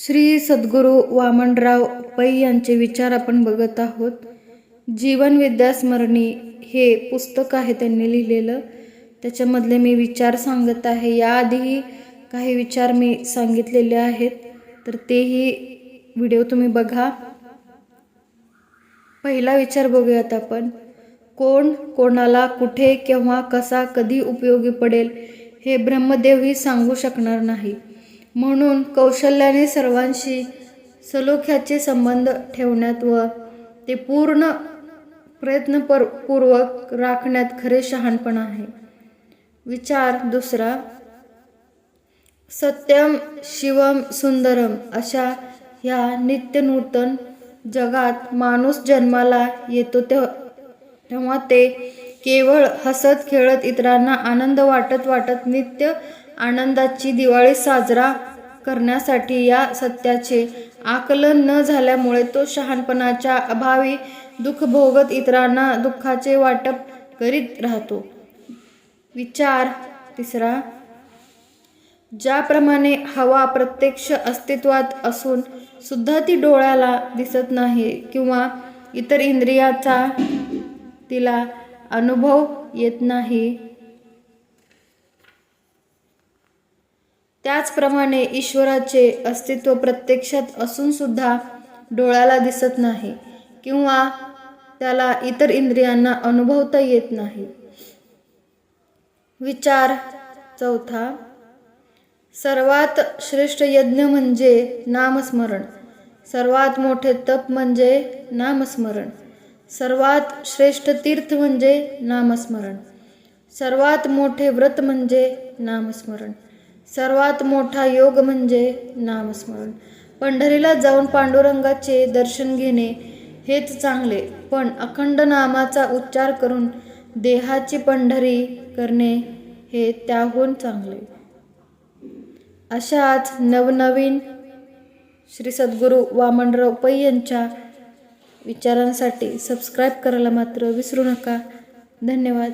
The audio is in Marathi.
श्री सद्गुरू वामनराव पै यांचे विचार आपण बघत आहोत. जीवन विद्यास्मरणी हे पुस्तक आहे त्यांनी लिहिलेलं. त्याच्यामधले मी विचार सांगत आहे. याआधीही काही विचार मी सांगितलेले आहेत. तर तेही व्हिडिओ तुम्ही बघा. पहिला विचार बघूयात आपण. कोण कोणाला कुठे केव्हा कसा कधी उपयोगी पडेल हे ब्रह्मदेवही सांगू शकणार नाही. म्हणून कौशल्याने सर्वांशी सलोख्याचे संबंध ठेवण्यात व ते पूर्ण प्रयत्नपर पूर्वक राखण्यात खरे शहाणपण आहे. विचार दुसरा सत्यम शिवम सुंदरम अशा ह्या नित्यनूतन जगात माणूस जन्माला येतो तेव्हा तेव्हा ते केवळ हसत खेळत इतरांना आनंद वाटत वाटत नित्य आनंदाची दिवाळी साजरा करण्यासाठी या सत्याचे आकलन न झाल्यामुळे तो शहाणपणाच्या अभावी दुःख भोगत इतरांना दुःखाचे वाटप करीत राहतो. विचार तिसरा ज्याप्रमाणे हवा प्रत्यक्ष अस्तित्वात असून सुद्धा ती डोळ्याला दिसत नाही किंवा इतर इंद्रियाचा तिला अनुभव येत नाही त्याचप्रमाणे ईश्वराचे अस्तित्व प्रत्यक्षात असून सुद्धा डोळ्याला दिसत नाही किंवा त्याला इतर इंद्रियांना अनुभवता येत नाही. विचार चौथा सर्वात श्रेष्ठ यज्ञ म्हणजे नामस्मरण. सर्वात मोठे तप म्हणजे नामस्मरण. सर्वात श्रेष्ठ तीर्थ म्हणजे नामस्मरण. सर्वात मोठे व्रत म्हणजे नामस्मरण. सर्वात मोठा योग म्हणजे नामस्मरण. पंढरीला जाऊन पांडुरंगाचे दर्शन घेणे हेच चांगले पण अखंड नामाचा उच्चार करून देहाची पंढरी करणे हे त्याहून चांगले. अशाच नवनवीन श्री सद्गुरू वामनराव पै यांच्या विचारांसाठी सबस्क्राईब करायला मात्र विसरू नका. धन्यवाद.